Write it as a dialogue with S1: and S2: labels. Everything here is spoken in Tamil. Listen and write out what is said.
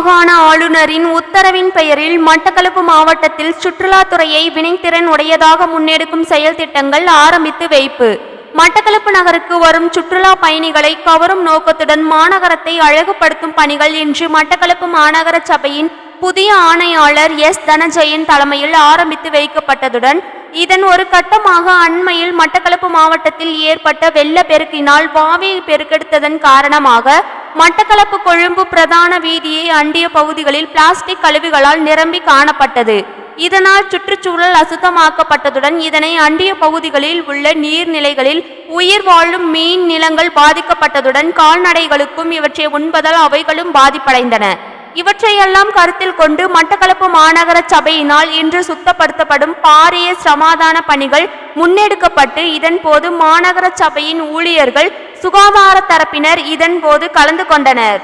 S1: மாகாண ஆளுநரின் உத்தரவின் பெயரில் மட்டக்களப்பு மாவட்டத்தில் சுற்றுலாத்துறையை வினைத்திறன் உடையதாக முன்னெடுக்கும் செயல் திட்டங்கள் ஆரம்பித்து வைப்பு. மட்டக்களப்பு நகருக்கு வரும் சுற்றுலா பயணிகளை கவரும் நோக்கத்துடன் மாநகரத்தை அழகுபடுத்தும் பணிகள் இன்று மட்டக்களப்பு மாநகர சபையின் புதிய ஆணையாளர் எஸ். தனஜெயன் தலைமையில் ஆரம்பித்து வைக்கப்பட்டதுடன் இதன் ஒரு கட்டமாக அண்மையில் மட்டக்களப்பு மாவட்டத்தில் ஏற்பட்ட வெள்ளப்பெருக்கினால் வாவி பெருக்கெடுத்ததன் காரணமாக மட்டக்களப்பு கொழும்பு பிரதான வீதியை அண்டிய பகுதிகளில் பிளாஸ்டிக் கழிவுகளால் நிரம்பி காணப்பட்டது. இதனால் சுற்றுச்சூழல் அசுத்தமாக்கப்பட்டதுடன் இதனை அண்டிய பகுதிகளில் உள்ள நீர்நிலைகளில் உயிர் வாழும் மீன் நிலங்கள் பாதிக்கப்பட்டதுடன் கால்நடைகளுக்கும் இவற்றை உண்பதால் அவைகளும் பாதிப்படைந்தன. இவற்றையெல்லாம் கருத்தில் கொண்டு மட்டக்களப்பு மாநகர சபையினால் இன்று சுத்தப்படுத்தப்படும் பாரிய சமாதான பணிகள் முன்னெடுக்கப்பட்டு இதன் போது மாநகர சபையின் ஊழியர்கள் சுகாதார தரப்பினர் இதன் போது கலந்து கொண்டனர்.